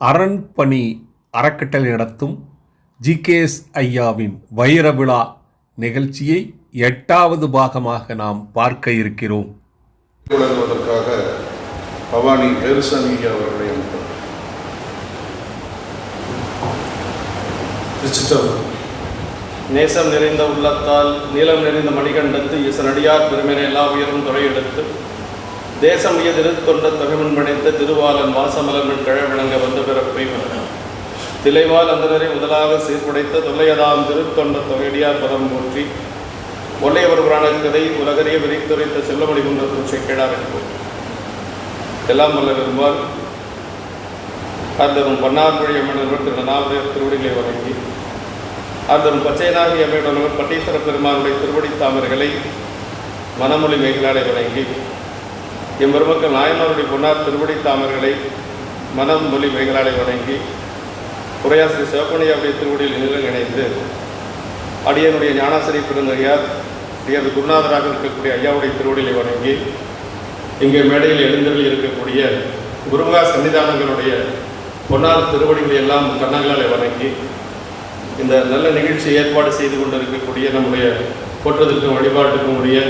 அரண்பணி அறக்கட்டளை நடத்தும் ஜிகேஎஸ் ஐயாவின் வைர விழா நிகழ்ச்சியை எட்டாவது பாகமாக நாம் பார்க்க இருக்கிறோம் வழங்குவதற்காக பவானி பெருசனி அவர்களை. நேசம் நிறைந்த உள்ளத்தால் நீளம் நிறைந்த மணிகண்டத்து ஈசனடியார் பெருமையை எல்லா உயரும் துறையெடுத்து தேசம் உயர் தொண்ட தகவன் படைத்த திருவாளன் வாசமலர்கள் கழவிளங்க வந்த பிறப்பை மலர் திளைவால் அந்தனரை முதலாக சீர்படைத்த தொல்லையதாம் திருத்தொண்ட தொகையடியார் பதம் போற்றி ஒல்லையவர் புராணக்கதை உலகறிய விரித்துரைத்த செல்லமணி குன்ற தூச்சை கேடார் என்போம். எல்லாம் வல்ல பெருமாள் அந்தரும் பன்னார்மொழி அம்மனவர் திரு நாவலர் திருவடிகளை வழங்கி அந்தரும் பச்சைநாகி அம்மையுடனவர் பட்டீஸ்வர பெருமானுடைய திருவடி தாமர்களை மனமொழி மேகலாடை வழங்கி எம் பெருமக்கள் நாயனாருடைய பொன்னார் திருவடி தாமர்களை மனம் மொழி மேகலாடை வணங்கி உரையாசிரியர் சிவப்பணியாவுடைய திருவடியில் நிலம் இணைந்து அடியனுடைய ஞானாசிரி பெருந்தகையார் அடியார் குருநாதராக இருக்கக்கூடிய ஐயாவுடைய திருவடியை வணங்கி இங்கே மேடையில் எழுந்தருளி இருக்கக்கூடிய குருமகா சன்னிதானங்களுடைய பொன்னார் திருவடிகளை எல்லாம் கண்ணங்களாலே வணங்கி இந்த நல்ல நிகழ்ச்சி ஏற்பாடு செய்து கொண்டிருக்கக்கூடிய நம்முடைய போற்றத்திற்கும் வழிபாட்டுக்கும் உரிய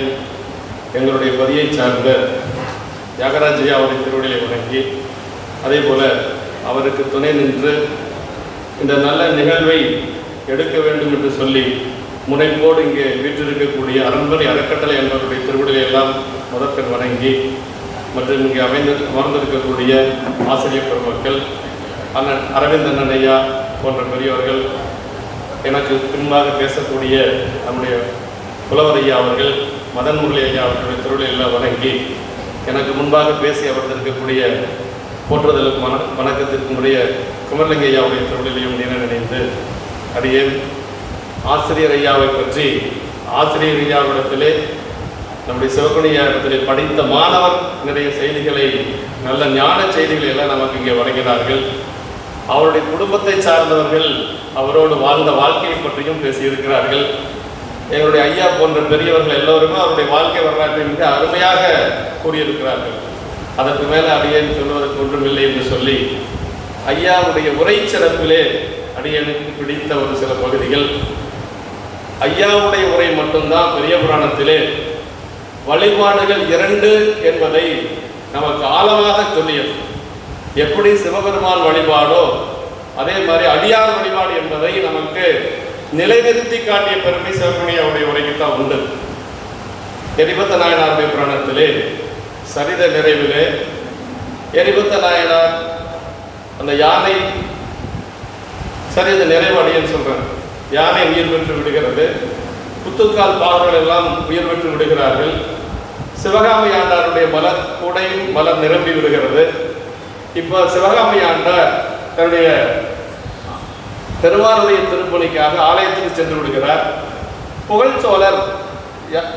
எங்களுடைய பதியை சார்ந்த தியாகராஜ் ஐயாவுடைய திருவடிகளை வணங்கி அதே போல் அவருக்கு துணை நின்று இந்த நல்ல நிகழ்வை எடுக்க வேண்டும் என்று சொல்லி முனைப்போடு இங்கே வீற்றிருக்கக்கூடிய அரண்மனை அறக்கட்டளை என்பவருடைய திருவிழை எல்லாம் முதற்கண் வணங்கி மற்றும் இங்கே அமைந்து அமர்ந்திருக்கக்கூடிய ஆசிரியர் பெருமக்கள் அண்ணன் அரவிந்தன் அண்ணையா ஐயா போன்ற பெரியவர்கள் எனக்கு பின்பாக பேசக்கூடிய நம்முடைய புலவர் ஐயா அவர்கள் மதன் முரளி ஐயா அவர்களுடைய திருவிழை எல்லாம் வணங்கி எனக்கு முன்பாக பேசி அமர்ந்திருக்கக்கூடிய போற்றுதலுக்கு மன வணக்கத்திற்குரிய குமரலிங்கையாவுடைய தொழிலையும் ஐயாவுடைய நினைந்து அடியேன் ஆசிரியர் ஐயாவை பற்றி ஆசிரியர் ஐயாவிடத்திலே நம்முடைய சிவகுணியாரிடத்திலே படித்த மாணவர் நிறைய செய்திகளை நல்ல ஞான செய்திகளை எல்லாம் நமக்கு இங்கே வழங்கினார்கள். அவருடைய குடும்பத்தை சார்ந்தவர்கள் அவரோடு வாழ்ந்த வாழ்க்கையை பற்றியும் பேசியிருக்கிறார்கள். எங்களுடைய ஐயா போன்ற பெரியவர்கள் எல்லோருமே அவருடைய வாழ்க்கை வரலாற்றை மிக அருமையாக கூறியிருக்கிறார்கள். அதற்கு மேலே அடியேன் சொல்வதற்கு ஒன்றுமில்லை என்று சொல்லி ஐயாவுடைய உரை சிறப்பிலே அடியனுக்கு பிடித்த ஒரு சில பகுதிகள். ஐயாவுடைய உரை மட்டும்தான் பெரிய புராணத்திலே வழிபாடுகள் இரண்டு என்பதை நமக்கு ஆழமாக சொல்லியது. எப்படி சிவபெருமான் வழிபாடோ அதே மாதிரி அடியார் வழிபாடு என்பதை நமக்கு நிலைநிறுத்தி காட்டிய பெருமை சிவகுணியாவுடைய உரைக்கு தான் உண்டு. எரிபத்த நாயனாருடைய புராணத்திலே சரித நிறைவிலே எரிபத்த நாயனார் அந்த யானை சரித நிறைவு அடையன்னு சொல்றேன் யானை உயிர் பெற்று விடுகிறது. புத்துக்கால் பாவர்கள் எல்லாம் உயிர் பெற்று விடுகிறார்கள். சிவகாமி ஆண்டாருடைய மலர் கூடையும் மலர் நிரம்பி விடுகிறது. இப்போ சிவகாமி ஆண்டார் தன்னுடைய திருவாரூரைய திருப்பணிக்காக ஆலயத்துக்கு சென்று விடுகிறார். புகழ்ச்சோழர் ய-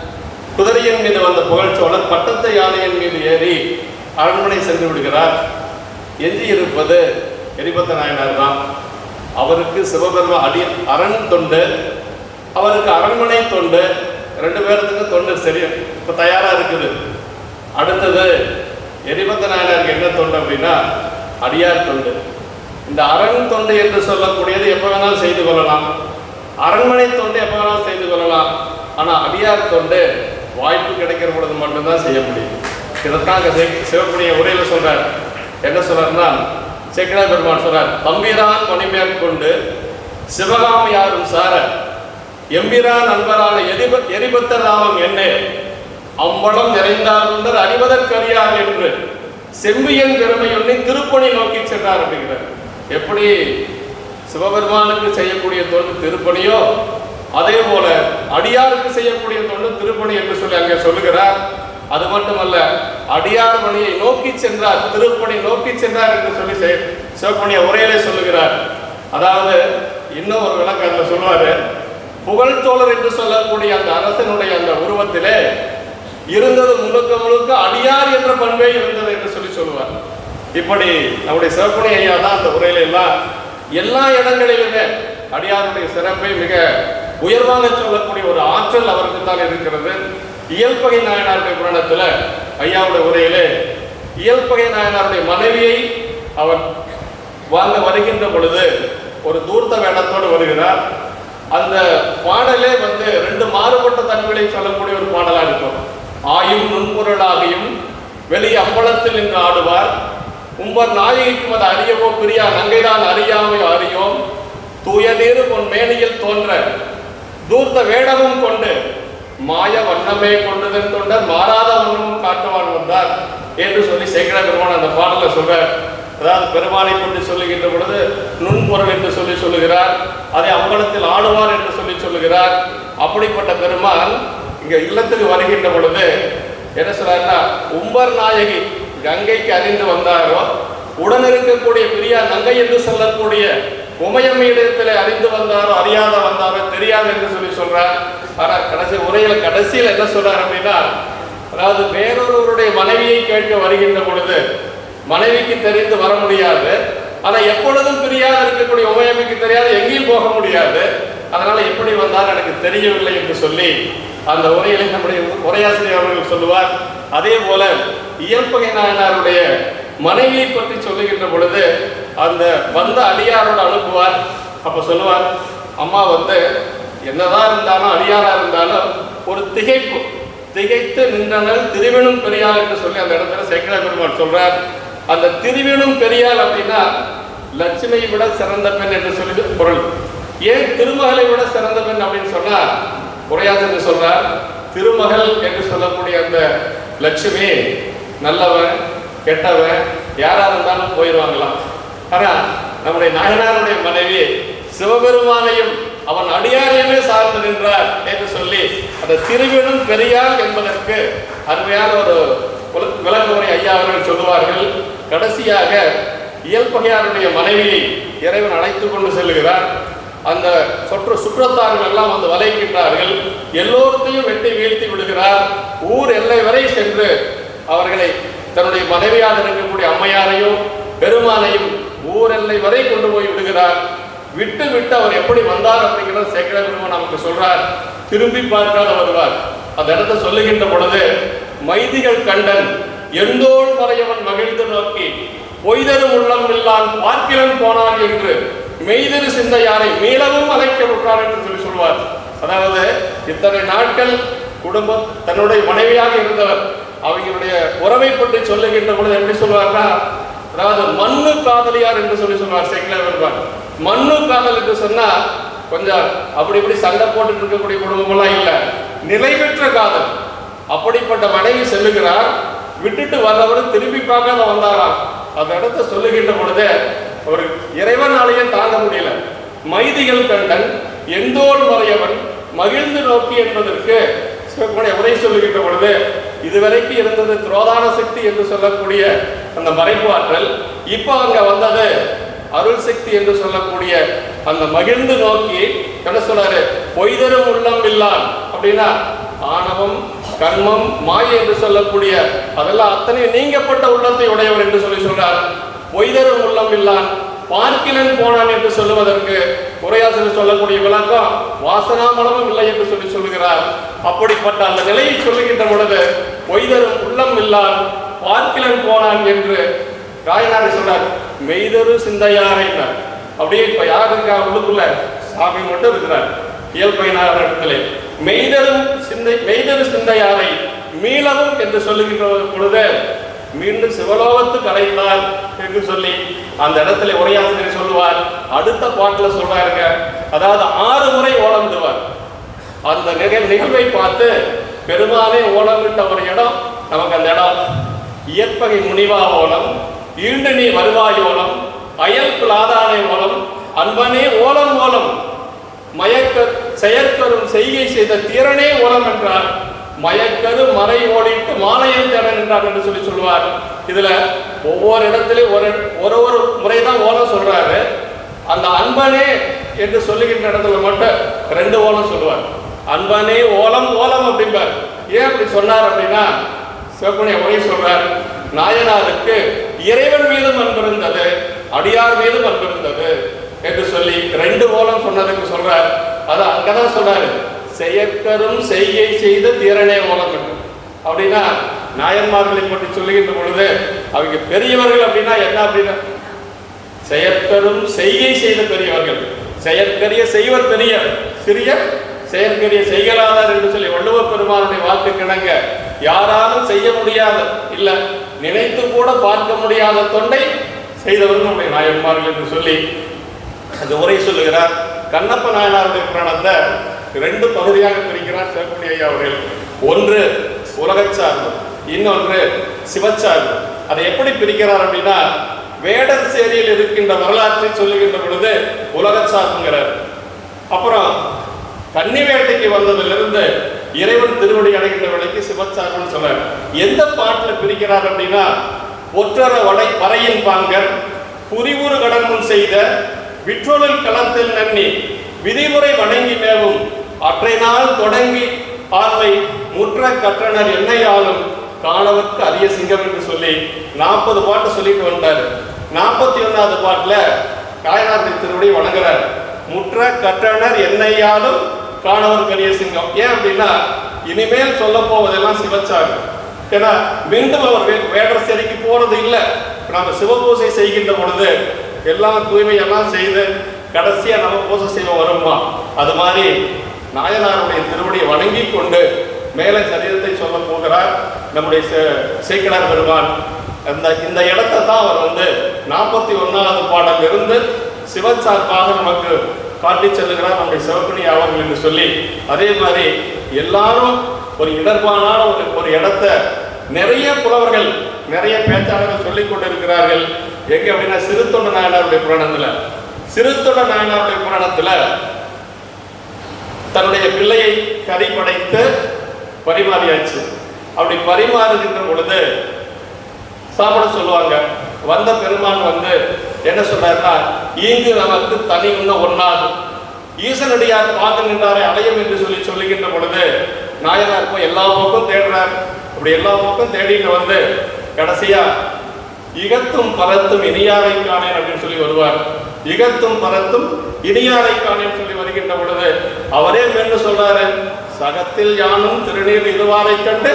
குதிரையின் மீது வந்த புகழ்ச்சோழர் பட்டத்து யானையின் மீது ஏறி அரண்மனை சென்று விடுகிறார். எஞ்சி இருப்பது எரிபத்த நாயனார் தான். அவருக்கு சிவபெருமா அடி அரண் தொண்டு. அவருக்கு அரண்மனை தொண்டு. ரெண்டு பேர்த்துக்கு தொண்டு சரி இப்போ தயாராக இருக்குது. அடுத்தது எரிபத்த நாயனாருக்கு என்ன தொண்டு அப்படின்னா அடியார் தொண்டு. இந்த அரண் தொண்டை என்று சொல்லக்கூடியது எப்போ வேணாலும் செய்து கொள்ளலாம். அரண்மனை தொண்டு எப்போ வேணாலும் செய்து கொள்ளலாம். ஆனால் அடியார் தொண்டு வாய்ப்பு கிடைக்கிற பொழுது மட்டும்தான் செய்ய முடியும். இதைத்தான் அங்க சிவ- சிவப்புடைய உரையில் சொல்றார். என்ன சொல்றாருன்னா சேக்கடா பெருமான் சொல்றார் தம்பிரான் பணிமேற்கொண்டு சிவகாம் யாரும் சார எம்பிரான் அன்பரான எரிப எரிபத்த ராமம் என்ன? அம்பலம் நிறைந்தார் அறிவதற்கறியார் என்று. செம்பியன் பெருமையொன்னி திருப்பணி நோக்கி சென்றார் அப்படிங்கிறார். எப்படி சிவபெருமானுக்கு செய்யக்கூடிய தொண்டு திருப்பணியோ அதே போல அடியாருக்கு செய்யக்கூடிய தொண்டு திருப்பணி என்று சொல்லி அங்கே சொல்லுகிறார். அது மட்டுமல்ல அடியார் மணியை நோக்கி சென்றார் திருப்பணி நோக்கி சென்றார் என்று சொல்லி செய்- சிவப்பணிய உரையிலே சொல்லுகிறார். அதாவது இன்னும் ஒரு விளக்கத்துல சொல்லுவாரு புகழ்ச்சோழர் என்று சொல்லக்கூடிய அந்த அரசனுடைய அந்த உருவத்திலே இருந்தது முழுக்க முழுக்க அடியார் என்ற பண்பே இருந்தது என்று சொல்லி சொல்லுவார். இப்படி நம்முடைய சிறப்புணி ஐயா தான் அந்த உரையில எல்லாம் எல்லா இடங்களிலுமே அடியாருடைய சிறப்பை மிக உயர்வாக சொல்லக்கூடிய ஒரு ஆற்றல் அவருக்கு தான் இருக்கிறது. இயல்பகை நாயனாருடைய புராணத்தில் ஐயாவுடைய உரையிலே இயல்பகை நாயனாருடைய மனைவியை அவர் வாங்க வருகின்ற பொழுது ஒரு தூர்த்த வேடத்தோடு வருகிறார். அந்த பாடலே வந்து ரெண்டு மாறுபட்ட தன்மைகளை சொல்லக்கூடிய ஒரு பாடலாக இருக்கும். ஆயும் நுண்பொருளாகியும் வெளி அம்பலத்தில் நின்று ஆடுவார். உம்பர் நாயகிக்கும் அது அறியவோ பிரியா நங்கைதான் அறியாமை அறியோம். தூய நீரு உன் மேனியில் தோன்ற. தூர்த்த வேடமும் கொண்டு. மாய வண்ணமே கொண்டதன் தொண்டர் மாறாத வண்ணமும் காட்டுவான் வந்தார் என்று சொல்லி சேகர பெருமான் அந்த பாடல சொல்ற அதாவது பெருமானை கொண்டு சொல்லுகின்ற பொழுது நுண்பொருள் என்று சொல்லி சொல்லுகிறார். அதை அம்பலத்தில் ஆடுவார் என்று சொல்லி சொல்லுகிறார். அப்படிப்பட்ட பெருமான் இங்க இல்லத்துக்கு வருகின்ற பொழுது என்ன சொல்றாருன்னா உம்பர் நாயகி கங்கைக்கு அறிந்து வந்தாரோ உடன் இருக்கக்கூடிய பிரியா நங்கை என்று சொல்லக்கூடிய உமையம்மையிடத்தில் அறிந்து வந்தாரோ அறியாத வந்தாரோ தெரியாது என்று சொல்லி சொல்றார். ஆனால் கடைசி உரையில கடைசியில் என்ன சொல்றார் அப்படின்னா அதாவது வேறொருவருடைய மனைவியை கேட்க வருகின்ற பொழுது மனைவிக்கு தெரிந்து வர முடியாது. ஆனால் எப்பொழுதும் பிரியாது இருக்கக்கூடிய உமையமைக்கு தெரியாது எங்கேயும் போக முடியாது. அதனால எப்படி வந்தார் எனக்கு தெரியவில்லை என்று சொல்லி அந்த உரையிலே நம்முடைய உரையாசிரியர் அவர்கள் சொல்லுவார். அதே போல இயற்பகை நாயனாருடைய மனைவியை பற்றி சொல்லுகின்ற பொழுது அந்த வந்த அடியாரோடு அனுப்புவார். அப்போ சொல்லுவார் அம்மா வந்து என்னதான் இருந்தாலும் அடியாரா இருந்தாலும் ஒரு திகைப்பு திகைத்து நின்றனர் திருவினும் பெரியார் என்று சொல்லி அந்த இடத்துல சேக்கரா பெருமாள் சொல்றார். அந்த திருவினும் பெரியாள் அப்படின்னா லட்சுமியை விட சிறந்த பெண் என்று சொல்லி பொருள். ஏன் திருமகளை விட சிறந்த பெண் அப்படின்னு சொன்னா உரையாசிரியர் சொல்றார் திருமகள் என்று சொல்லக்கூடிய அந்த லட்சுமி நல்லவன் கெட்டவன் யாராக இருந்தாலும் போயிடுவாங்களாம். ஆனால் நம்முடைய நாயனாருடைய மனைவி சிவபெருமானையும் அவன் அடியாரையுமே சார்ந்து நின்றார் என்று சொல்லி அந்த திருவிடும் பெரியார் என்பதற்கு அருமையான ஒரு விளக்கமுறை ஐயா அவர்கள் சொல்லுவார்கள் கடைசியாக இயல்பகையாருடைய மனைவியை இறைவன் அழைத்து கொண்டு செல்லுகிறார் அந்த சொற்று சுற்றத்தார்கள் எல்லாம் வந்து வலைக்கின்றார்கள் எல்லோருத்தையும் வெட்டி வீழ்த்தி விடுகிறார். ஊர் எல்லை வரை சென்று அவர்களை தன்னுடைய மனைவியாக இருக்கக்கூடிய அம்மையாரையும் பெருமானையும் ஊரெல்லை வரை கொண்டு போய் விடுகிறார். விட்டு விட்டு அவர் எப்படி வந்தார் அப்படிங்கிறத சேக்கர பெருமான் நமக்கு சொல்றார். திரும்பி பார்க்காத வருவார். அந்த இடத்தை சொல்லுகின்ற பொழுது மைதிகள் கண்டன் எந்தோள் மறையவன் மகிழ்ந்து நோக்கி பொய்தரும் உள்ளம் இல்லான் பார்க்கிறன் போனான் என்று மெய்தரு சிந்தையாரை மீளவும் அழைக்க விட்டார் என்று சொல்லி சொல்வார். அதாவது இத்தனை நாட்கள் குடும்பம் தன்னுடைய மனைவியாக இருந்தவர் அவங்களுடைய உறவை பற்றி சொல்லுகின்ற பொழுது எப்படி சொல்வார்னா அதாவது மண்ணு காதலியார் என்று சொல்லி சொல்வார் சேக்கிலார் வருவார் மண்ணு காதல் என்று சொன்னா கொஞ்சம் அப்படி இப்படி சண்டை போட்டுட்டு இருக்கக்கூடிய குடும்பமெல்லாம் இல்லை. நிலைபெற்ற காதல். அப்படிப்பட்ட மனைவி செல்லுகிறார் விட்டுட்டு வர்றவர் திரும்பி பார்க்காத வந்தாராம். அந்த இடத்த சொல்லுகின்ற பொழுது ஒரு இறைவனாலேயே தாங்க முடியல. மைதிகள் கண்டன் எந்தோர் மறையவன் மகிழ்ந்து நோக்கி என்பதற்கு சிவகுடைய உரை சொல்லுகின்ற பொழுது இதுவரைக்கும் இருந்தது துரோதான சக்தி என்று சொல்லக்கூடிய அந்த மறைப்பு ஆற்றல் இப்போ அங்க வந்தது அருள் சக்தி என்று சொல்லக்கூடிய அந்த மகிழ்ந்து நோக்கி என்ன சொல்றாரு பொய்தரும் உள்ளம் இல்லான். அப்படின்னா ஆணவம் கர்மம் மாய என்று சொல்லக்கூடிய அதெல்லாம் அத்தனை நீங்கப்பட்ட உள்ளத்தை உடையவர் என்று சொல்லி சொல்றார். பொய்தரும் உள்ளம் இல்லான். பார்க்கிலன் போனான் என்று சொல்லுவதற்கு உரையாசிரியர் சொல்லக்கூடிய விளக்கம் வாசனாமலமும் இல்லை என்று சொல்லி சொல்லுகிறார். அப்படிப்பட்ட அந்த நிலையை சொல்லுகின்ற பொழுது பொய்தரும் உள்ளம் இல்லான் பார்க்கிலன் போனான் என்று ராயனார் சொன்னார் மெய்தரு சிந்தையாரைனார் அப்படியே இப்ப யார் இருக்கா உள்ளுக்குள்ள? சாமி மட்டும் இருக்கிறார். இயல்பையினார் இடத்துல. மெய்தரும் சிந்தை மெய்தரு சிந்தையாரை மீளவும் என்று சொல்லுகின்ற பொழுது மீண்டும் சிவலோகத்துக்கு அடைந்தார் என்று சொல்லி அந்த இடத்துல உரையாசிரியர் சொல்லுவார். அடுத்த பாட்டில் சொல்றாருங்க. அதாவது ஆறு முறை ஓலமிடுவார் அந்த நிகழ்வை பார்த்து பெருமானே ஓலமிட்ட ஒரு இடம் நமக்கு அந்த இடம். இயற்பகை முனிவா ஓலம் ஈண்டு நீ வருவாய் ஓலம் அயல் பிளாதானே ஓலம் அன்பனே ஓலம் ஓலம் மயக்க செயற்கரும் செய்கை செய்த திறனே ஓலம் என்றார். மயக்கது மறை ஓடிட்டு மாலையம் தேட நின்றார் என்று சொல்லி சொல்லுவார். இதுல ஒவ்வொரு இடத்துலையும் ஒரு ஒரு ஒரு முறைதான் ஓலம் சொல்றாரு. அந்த அன்பனே என்று சொல்லுகின்ற இடத்துல மட்டும் ரெண்டு ஓலம் சொல்லுவார். அன்பனே ஓலம் ஓலம் அப்படிம்பார். ஏன் அப்படி சொன்னார் அப்படின்னா சிவப்புடைய உரை சொல்றார். நாயனாருக்கு இறைவன் மீதும் அன்பு இருந்தது அடியார் மீதும் அன்பு இருந்தது என்று சொல்லி ரெண்டு ஓலம் சொன்னதுக்கு சொல்றார். அது அங்கதான் சொன்னாரு. செயற்கரும் செய்கை செய்த தீரனே ஓலம் அப்படின்னா நாயன்மார்களை பற்றி சொல்லுகின்ற பொழுது அவங்க பெரியவர்கள் அப்படின்னா என்ன அப்படின்னா செயற்கரும் செய்கை செய்த பெரியவர்கள். செயற்கரிய செய்வர் பெரிய சிறிய செயற்கரிய செய்கலாதார் என்று சொல்லி வள்ளுவ பெருமானுடைய வாக்கு கிணங்க யாராலும் செய்ய முடியாத இல்ல நினைத்து கூட பார்க்க முடியாத தொண்டை செய்தவர் நம்முடைய நாயன்மார்கள் என்று சொல்லி அந்த உரை சொல்லுகிறார். கண்ணப்ப நாயனாருடைய புராணத்தை ரெண்டு பகுதியாக பிரிக்கிறார் சிவக்குடி ஐயா அவர்கள். ஒன்று உலகச்சார்பு இன்னொன்று சிவச்சார்பு அதை எப்படி பிரிக்கிறார் அப்படின்னா வேடர் சேரியில் இருக்கின்ற வரலாற்றை சொல்லுகின்ற பொழுது உலகச்சார்புங்கிறார் அப்புறம் கன்னி வேட்டைக்கு வந்ததிலிருந்து இறைவன் திருவடி அடைகின்ற வேலைக்கு சிவச்சார்புன்னு சொல்றார் எந்த பாட்டில் பிரிக்கிறார் அப்படின்னா ஒற்றர வடை பறையின் பாங்கர் புரிவுறு கடன் முன் செய்த விற்றொழில் களத்தில் நன்னி விதிமுறை வணங்கி மேவும் அற்றை நாள் தொடங்கி பார்வை முற்ற கற்றனர் என்னையாலும் காணவர்க்கு அரிய சிங்கம் என்று சொல்லி நாற்பது பாட்டு சொல்லிட்டு வந்தார். நாற்பத்தி ஒன்றாவது பாட்டில் காயனார்த்தி திருவடி வணங்குறார். முற்ற கற்றனர் என்னையாலும் காணவர்க்கு அரிய சிங்கம். ஏன் அப்படின்னா இனிமேல் சொல்ல போவதெல்லாம் சிவச்சாரு ஏன்னா மீண்டும் அவர் வே- வேடர் சரிக்கு போறது இல்லை. நம்ம சிவபூசை செய்கின்ற பொழுது எல்லாம் தூய்மையெல்லாம் செய்து கடைசியாக நம்ம பூசை செய்வோம் வருமா அது மாதிரி நாயனாருடைய திருவடியை வணங்கி கொண்டு மேலே சரீரத்தை சொல்ல போகிறார். நம்முடைய சே- பெருமான். அந்த இந்த இடத்தை தான் அவர் வந்து நாற்பத்தி ஒன்றாவது பாடல் இருந்து சிவச்சார்பாக நமக்கு காட்டி செல்லுகிறார். நம்முடைய சிவப்பணி அவர்கள் என்று சொல்லி. அதே மாதிரி எல்லாரும் ஒரு இடர்பானான ஒரு ஒரு இடத்த நிறைய புலவர்கள் நிறைய பேச்சாளர்கள் சொல்லிக் கொண்டிருக்கிறார்கள். எங்க அப்படின்னா சிறுத்தொண்ட நாயனாருடைய புராணத்துல. சிறுத்தொண்ட நாயனாருடைய புராணத்துல தன்னுடைய பிள்ளையை கறி படைத்து பரிமாறியாச்சு. அப்படி பரிமாறுகின்ற பொழுது சாப்பிட சொல்லுவாங்க. வந்த பெருமான் வந்து என்ன சொல்றாருன்னா இங்கு நமக்கு தனி உண்ண ஒண்ணாகும் ஈசனடியார் பார்த்து நின்றாரை அடையும் என்று சொல்லி சொல்லுகின்ற பொழுது நாயனார் போய் எல்லா பக்கம் தேடுறார். அப்படி எல்லா பக்கம் தேடிட்டு வந்து கடைசியா இகத்தும் பரத்தும் இனியாரை காணேன் அப்படின்னு சொல்லி வருவார். இகத்தும் பரத்தும் இனியாரை காணேன் சொல்லி அவரே சொல்றாரு. சகத்தில் யானும் திருநீர் இருவாரை கண்டு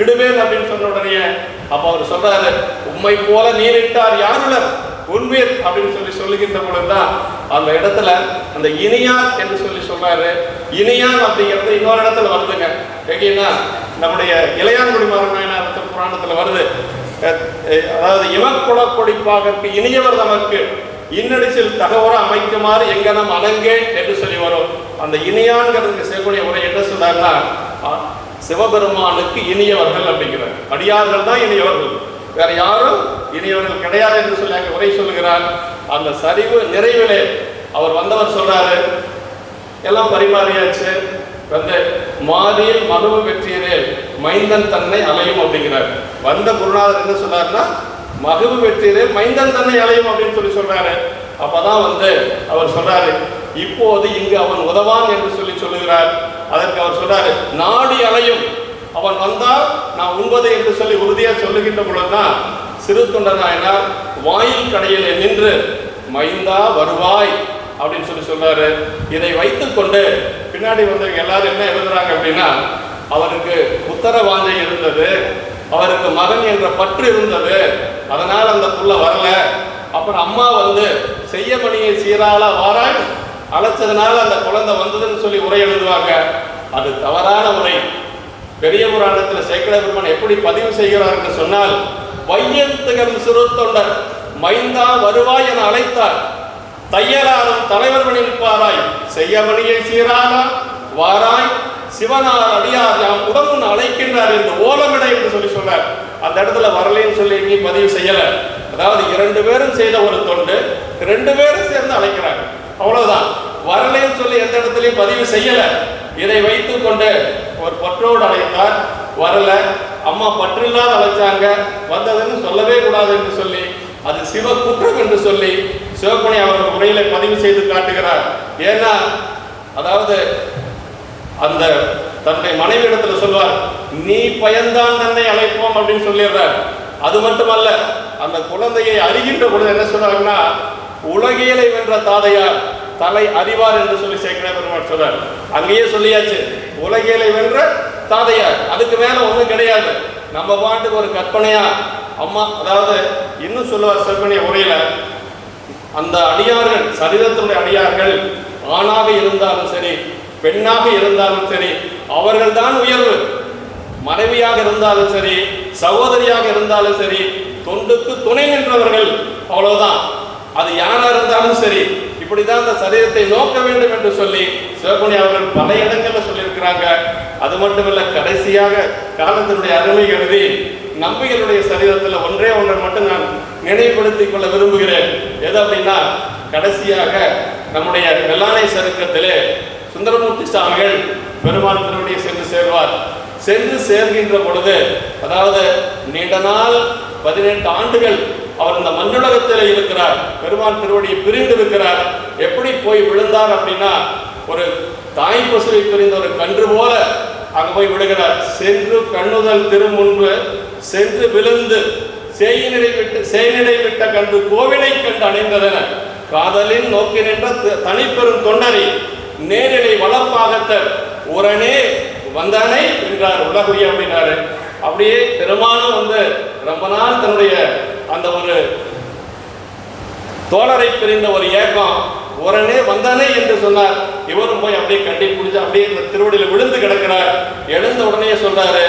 இடுவேன் அப்படின்னு சொன்ன உடனே அப்ப அவர் சொல்றாரு உண்மை போல நீரிட்டார் யாருலர் உண்மையர் அப்படின்னு சொல்லி சொல்லுகின்ற பொழுதுதான் அந்த இடத்துல அந்த இனியார் என்று சொல்லி சொல்றாரு. இனியான் அப்படிங்கிறது இன்னொரு இடத்துல வருதுங்க. எங்கன்னா நம்முடைய இளையான்குடி மாறனாயினார் புராணத்துல வருது. அதாவது இவக்குல கொடிப்பாகற்கு இனியவர் நமக்கு இன்னடிசில் தகவர அமைக்குமாறு எங்கனம் அணங்கேன் என்று சொல்லி வரும். அந்த இனியான்கிறதுக்கு செய்யக்கூடிய உரை என்ன சொல்றாருன்னா சிவபெருமானுக்கு இனியவர்கள் அப்படிங்கிறார். அடியார்கள் தான் இனியவர்கள். வேற யாரும் இனியவர்கள் கிடையாது என்று சொல்லி அங்கே உரை சொல்லுகிறார். அந்த சரிவு நிறைவிலே அவர் வந்தவர் சொல்றாரு எல்லாம் பரிமாறியாச்சு. வந்து மாறியில் மகவு வெற்றியரே மைந்தன் தன்னை அலையும் அப்படிங்கிறார். வந்த குருநாதர் என்ன சொன்னார்னா மகிழ்வு வெற்றியிலே மைந்தன் தன்னை அலையும் அப்படின்னு சொல்லி சொல்றாரு. அப்பதான் வந்து அவர் சொல்றாரு இப்போது இங்கு அவன் உதவான் என்று சொல்லி சொல்லுகிறார். அதற்கு அவர் சொல்றாரு நாடி அலையும். அவன் வந்தால் நான் உண்பது என்று சொல்லி உறுதியாக சொல்லுகின்ற பொழுதுதான் சிறு தொண்டனாயினார் வாயில் கடையிலே நின்று மைந்தா வருவாய் அப்படின்னு சொல்லி சொல்றாரு. இதை வைத்துக்கொண்டு பின்னாடி வந்தவங்க எல்லாரும் என்ன எழுதுறாங்க அப்படின்னா அவருக்கு உத்தர வாஞ்சை இருந்தது. அவருக்கு மகன் என்ற பற்று இருந்தது. அதனால் அந்த புள்ள வரல. அப்புறம் அம்மா வந்து செய்ய மணியை சீராளா வாராய். அழைச்சதுனால அந்த குழந்தை வந்ததுன்னு சொல்லி உரை எழுதுவாங்க. அது தவறான உரை. பெரிய புராணத்தில் சேக்கட பெருமான் எப்படி பதிவு செய்கிறார் என்று சொன்னால் வையத்துகம் சிறு தொண்டர் மைந்தா வருவாய் என அழைத்தார். தையலாரும் தலைவர் நிற்பாராய். செய்யமணியை சீரானா வாராய் சிவனார் அடியார் யாம் உடம்பு அழைக்கின்றார் என்று ஓலமிடை என்று சொல்லி சொன்னார். அந்த இடத்துல வரலைன்னு சொல்லி எங்கேயும் பதிவு செய்யல. அதாவது இரண்டு பேரும் செய்த ஒரு தொண்டு ரெண்டு பேரும் சேர்ந்து அழைக்கிறாங்க. அவ்வளவுதான். வரலைன்னு சொல்லி எந்த இடத்துலயும் பதிவு செய்யல. இதை வைத்துக் கொண்டு ஒரு பற்றோடு அழைத்தார். வரல. அம்மா பற்றில்லாத அழைச்சாங்க. வந்ததுன்னு சொல்லவே கூடாது என்று சொல்லி அது சிவ குற்றம் என்று சொல்லி சிவப்பணி அவர் முறையில பதிவு செய்து காட்டுகிறார். ஏன்னா அதாவது அந்த தன்னுடைய மனைவி இடத்துல சொல்வார் நீ பயந்தான் தன்னை அழைப்போம் அப்படின்னு சொல்லிடுறார். அது மட்டுமல்ல அந்த குழந்தையை அறிகின்ற பொழுது என்ன சொல்றாங்கன்னா உலகியலை வென்ற தாதையார் தலை அறிவார் என்று சொல்லி சேர்க்கிற பெருமாள் சொல்றார். அங்கேயே சொல்லியாச்சு உலகியலை வென்ற தாதையார் அதுக்கு மேல ஒன்றும் கிடையாது. நம்ம பாட்டுக்கு ஒரு கற்பனையா அம்மா அதாவது இன்னும் சொல்லுவார் சிற்பனிய உரையில அந்த அடியார்கள் சரிதத்தினுடைய அடியார்கள் ஆணாக இருந்தாலும் சரி பெண்ணாக இருந்தாலும் சரி அவர்கள்தான் உயர்வு. மனைவியாக இருந்தாலும் சரி சகோதரியாக இருந்தாலும் சரி தொண்டுக்கு துணை நின்றவர்கள் அவ்வளவுதான். அது யாரா இருந்தாலும் சரி இப்படிதான் அந்த சரீரத்தை நோக்க வேண்டும் என்று சொல்லி சிவகுணி அவர்கள் பல இடங்கள்ல சொல்லியிருக்கிறாங்க. அது மட்டுமல்ல கடைசியாக காலத்தினுடைய அருமை எழுதி நம்பிகளுடைய சரீரத்தில் ஒன்றே ஒன்றை மட்டும் நான் நினைவுபடுத்திக் கொள்ள விரும்புகிறேன். எது அப்படின்னா கடைசியாக நம்முடைய வெள்ளானை சருக்கத்திலே சுந்தரமூர்த்தி சாமிகள் பெருமான் திருவடியை சென்று சேர்வார். சென்று சேர்கின்ற பொழுது அதாவது நீண்ட நாள் பதினெட்டு ஆண்டுகள் அவர் இந்த மண்ணுலகத்தில் இருக்கிறார். பெருமான் திருவடியை பிரிந்து இருக்கிறார் எப்படி போய் விழுந்தார் அப்படின்னா ஒரு தாய் பசுவை பிரிந்த ஒரு கன்று போல அங்க போய் விழுகிறார். சென்று கண்ணுதல் திருமுன்பு சென்று விழுந்து சேயினிடை விட்டு சேயினிடை விட்ட கன்று கோவிலை கண்டு அணைந்ததென காதலின் நோக்கி நின்ற த- தனிப்பெரும் தொண்டரை நேரிடை வளப்பாகத்தர். உடனே வந்தானே என்றார். உலகுய அப்படின்னாரு. அப்படியே பெருமானும் வந்து ரொம்ப நாள் தன்னுடைய அந்த ஒரு தோழரை பிரிந்த ஒரு ஏக்கம். உடனே வந்தானே என்று சொன்னார். இவரும் போய் அப்படியே கட்டி பிடிச்சு அப்படியே இந்த திருவடியில் விழுந்து கிடக்கிறார். எழுந்த உடனே சொல்றாரு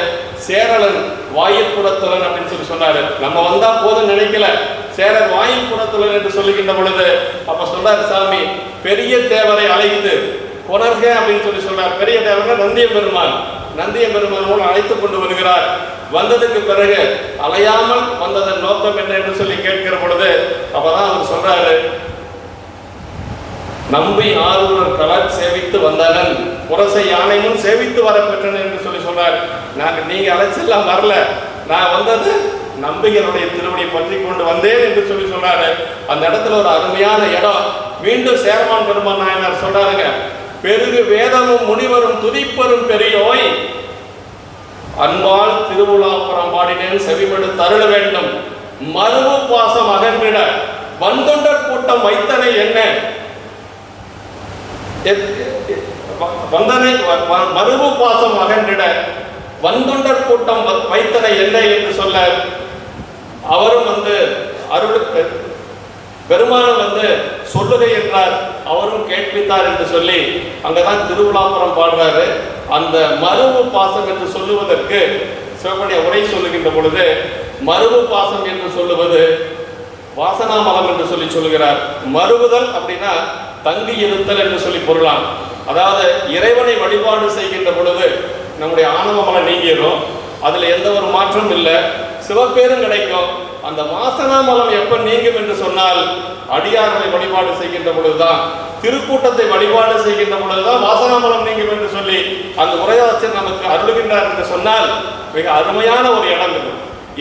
சேரலன் வாயிற்புறத்துலன் அப்படின்னு சொல்லி சொன்னாரு. நம்ம வந்தா போதும் நினைக்கல. சேரர் வாயிற்புறத்துலன் என்று சொல்லுகின்ற பொழுது அப்ப சொல்றாரு சாமி பெரிய தேவரை அழைத்து கொணர்க அப்படின்னு சொல்லி சொன்னார் பெரிய தேவரை நந்திய பெருமான். நந்திய பெருமான் மூலம் அழைத்து கொண்டு வருகிறார். வந்ததுக்கு பிறகு அலையாமல் வந்ததன் நோக்கம் என்ன என்று சொல்லி கேட்கிற பொழுது அப்பதான் அவர் சொல்றாரு நம்பி ஆரூரர் கலர் சேவித்து வந்தனன். புரசை யானையும் சேவித்து வர பெற்றன என்று சொல்லி சொன்னார் நாங்கள் நீங்க அழைச்செல்லாம் வரல. நான் வந்தது நம்பிகளுடைய திருவடியை பற்றி கொண்டு வந்தேன் என்று சொல்லி சொன்னாரு. அந்த இடத்துல ஒரு அருமையான இடம். மீண்டும் சேர்மான் பெருமான் நாயனார் சொல்றாருங்க பெருகு வேதமும் முனிவரும் துதிப்பரும் பெரியோய் அன்பால் திருவிழாபுரம் பாடினேன் செவிமடு தருள வேண்டும். மருவு பாசம் அகன்றிட வந்தொண்டர் கூட்டம் வைத்தனை என்ன? வந்தனை வ- மருவு பாசம் அகன்றிட வந்தொண்டர் கூட்டம் வ- வைத்தனை என்ன என்று சொல்ல அவரும் வந்து அருளுக்கு பெருமானம் வந்து சொல்லுகை என்றார். அவரும் கேட்பித்தார் என்று சொல்லி அங்கதான் திருவிழாபுரம் பாடுறாரு. அந்த மருவு பாசம் என்று சொல்லுவதற்கு சிவபடிய உரை சொல்லுகின்ற பொழுது மருவு பாசம் என்று சொல்லுவது வாசனாமலம் என்று சொல்லி சொல்லுகிறார். மருவுதல் அப்படின்னா தங்கி இருத்தல் என்று சொல்லி பொருளாம். அதாவது இறைவனை வழிபாடு செய்கின்ற பொழுது நம்முடைய ஆணவ மலம் நீங்கிடும் அதில் எந்த ஒரு மாற்றமும் இல்லை. சிவப்பேரும் கிடைக்கும். அந்த வாசனா மலம் எப்போ நீங்கும் என்று சொன்னால் அடியார்களை வழிபாடு செய்கின்ற பொழுதுதான். திருக்கூட்டத்தை வழிபாடு செய்கின்ற பொழுதுதான் வாசனா மலம் நீங்கும் என்று சொல்லி அந்த உரையாச்சர் நமக்கு அருளுகின்றார் என்று சொன்னால் மிக அருமையான ஒரு இடம் இது.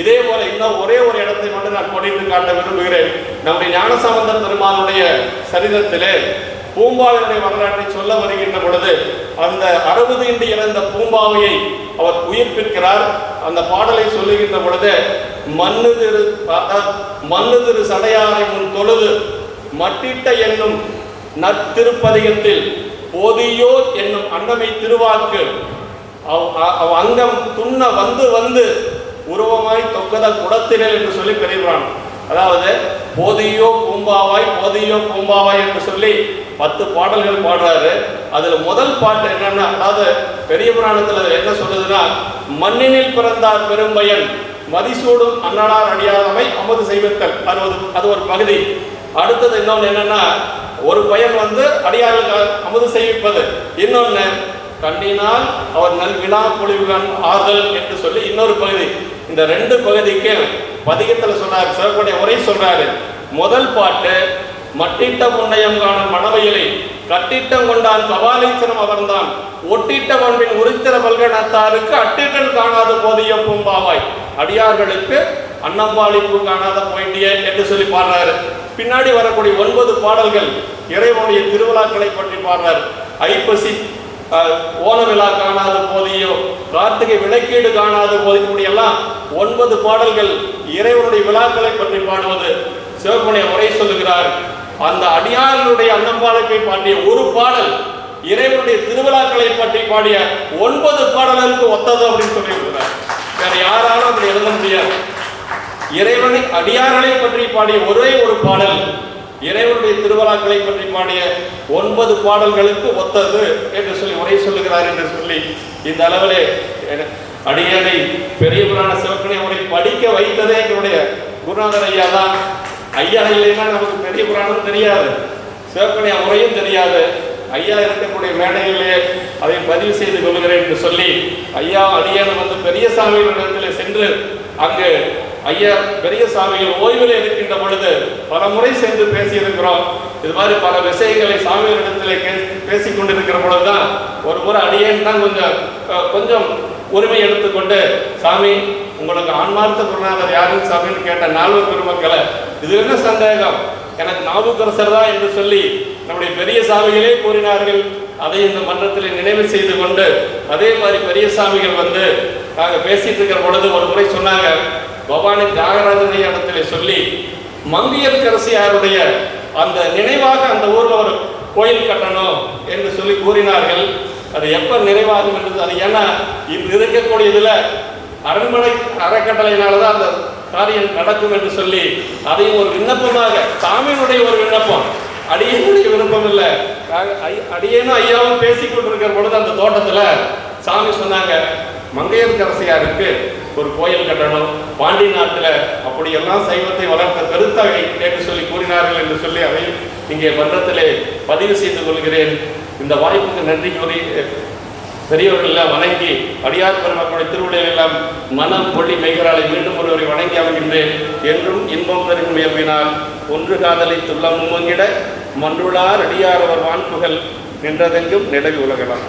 இதே போல இன்னும் ஒரே ஒரு இடத்தை மட்டும் நான் கொடிந்து காட்ட விரும்புகிறேன். நம்முடைய ஞானசம்பந்தர் பெருமானுடைய சரிதத்திலே பூம்பாவினுடைய வரலாற்றை சொல்ல வருகின்ற பொழுது அந்த அறுபது இன்று இழந்த பூம்பாவையை அவர் உயிர்ப்பிக்கிறார் அந்த பாடலை சொல்லுகின்ற பொழுது மண்ணு திரு மண்ணு திரு சடையாரை முன் தொழுது மட்டிட்ட என்னும் நற்திருப்பதிகத்தில் போதியோ என்னும் அன்னமை திருவாக்கு அவ் அங்கம் துண்ண வந்து வந்து உருவமாய் தொக்கத குடத்தினர் என்று சொல்லி பெறுகிறான் அதாவது போதியோ பூம்பாவாய் போதியோ பூம்பாவாய் என்று சொல்லி பத்து பாடல்கள் பாடுறாரு. அதுல முதல் பாட்டு என்னன்னா அதாவது பெரிய புராணத்துல என்ன சொல்லுதுன்னா மண்ணினில் பிறந்தார் பெரும்பயன் மதிசூடும் அன்னடார் அடியாதவை அமது செய்வத்தல் அது ஒரு அது ஒரு பகுதி. அடுத்தது இன்னொன்று என்னன்னா ஒரு பையன் வந்து அடியார்களுக்கு அமுது செய்விப்பது. இன்னொன்று கண்ணினால் அவர் நல் வினா பொழிவுகன் ஆறுதல் என்று சொல்லி இன்னொரு பகுதி. இந்த ரெண்டு பகுதிக்கு பதிகத்தில் சொல்றாரு சிவப்புடைய உரை சொல்றாரு. முதல் பாட்டு மட்டிட்ட முன்னையம் காணும் மணவையிலை கட்டிட்டம் கொண்டான் கபாலீச்சனம் அவர்தான். ஒட்டிட்ட பண்பின் உரித்திர பல்கணத்தாருக்கு அட்டிட்டல் காணாத போதிய பூம்பாவாய். அடியார்களுக்கு அன்னம்பாளிப்பு காணாத போயிட்டிய என்று சொல்லி பாடுறாரு. பின்னாடி வரக்கூடிய ஒன்பது பாடல்கள் இறைவனுடைய திருவிழாக்களை பற்றி பாடுறார். ஐப்பசி ஓல விழா காணாத போதையோ கார்த்திகை விளக்கீடு காணாத போதையும் இப்படி எல்லாம் ஒன்பது பாடல்கள் இறைவனுடைய விழாக்களை பற்றி பாடுவது சிவகுணைய உரை சொல்லுகிறார். அந்த அடியார்களுடைய அன்னம்பாளைப்பை பாடிய ஒரு பாடல் இறைவனுடைய திருவிழாக்களை பற்றி பாடிய ஒன்பது பாடலுக்கு ஒத்தது அப்படின்னு சொல்லியிருக்கிறார். வேற யாராலும் அப்படி எழுத முடியாது. இறைவனை அடியார்களை பற்றி பாடிய ஒரே ஒரு பாடல் இறைவனுடைய திருவிழாக்களை பற்றி பாடிய ஒன்பது பாடல்களுக்கு ஒத்தது என்று சொல்லி உரை சொல்லுகிறார் என்று சொல்லி இந்த அளவிலே அடியனை பெரிய புராண சிவக்கணி உரை படிக்க வைத்ததே எங்களுடைய குருநாதர் ஐயா தான். ஐயா இல்லைன்னா நமக்கு பெரிய புராணம் தெரியாது. சிவக்கனை உரையும் தெரியாது. ஐயா இருக்கக்கூடிய மேடைகளிலே அதை பதிவு செய்து கொள்கிறேன் என்று சொல்லி ஐயா அடியான வந்து பெரிய இடத்திலே சென்று அங்கு ஐயா பெரிய சாமிகள் ஓய்வில் இருக்கின்ற பொழுது பல முறை சென்று பேசியிருக்கிறோம். இது மாதிரி பல விஷயங்களை சாமியரிடத்தில் பேசிக் கொண்டிருக்கிற பொழுதுதான் ஒரு முறை அடியேன் தான் கொஞ்சம் கொஞ்சம் உரிமை எடுத்துக்கொண்டு சாமி உங்களுக்கு ஆன்மார்த்த குருநாதர் யாரும் சாமின்னு கேட்ட நால்வர் பெருமக்களை இது என்ன சந்தேகம்? எனக்கு நாவுக்கரசர் தான் என்று சொல்லி நம்முடைய பெரிய சாமிகளே கூறினார்கள். அதை இந்த மன்றத்தில் நினைவு செய்து கொண்டு அதே மாதிரி பெரிய சாமிகள் வந்து நாங்கள் பேசிட்டு இருக்கிற பொழுது ஒரு முறை சொன்னாங்க பவானி தியாகராஜனுடைய இடத்துல சொல்லி மங்கையர்கரசியாருடைய அந்த நினைவாக அந்த ஊரில் ஒரு கோயில் கட்டணும் என்று சொல்லி கூறினார்கள். அது எப்போ நிறைவாகும் என்றது அது ஏன்னா இது இருக்கக்கூடியதுல அரண்மனை அறக்கட்டளையினால தான் அந்த காரியம் நடக்கும் என்று சொல்லி அதையும் ஒரு விண்ணப்பமாக சாமியினுடைய ஒரு விண்ணப்பம். அடியனுடைய விருப்பம் இல்லை. அடியேனும் ஐயாவும் பேசிக் கொண்டிருக்கிற பொழுது அந்த தோட்டத்தில் சாமி சொன்னாங்க மங்கையர்கரசியாருக்கு ஒரு கோயில் கட்டணும். பாண்டி நாட்டில் அப்படியெல்லாம் சைவத்தை வளர்த்த பெருத்தகை என்று சொல்லி கூறினார்கள் என்று சொல்லி அதை இங்கே மன்றத்திலே பதிவு செய்து கொள்கிறேன். இந்த வாய்ப்புக்கு நன்றி கூறி பெரியவர்களெல்லாம் வணங்கி அடியார் பெருமக்களுடைய திருவிழா எல்லாம் மனம் பொழி மெய்கராலை மீண்டும் ஒருவரை வணங்கி அமைகின்றேன் என்றும் இன்பம் பெருகும் முயற்சினால் ஒன்று காதலை துள்ளம் முங்கிட மன்றுளார் அடியார் அவர் வான்புகள் நின்றதெங்கும் நிலவி உலகலாம்.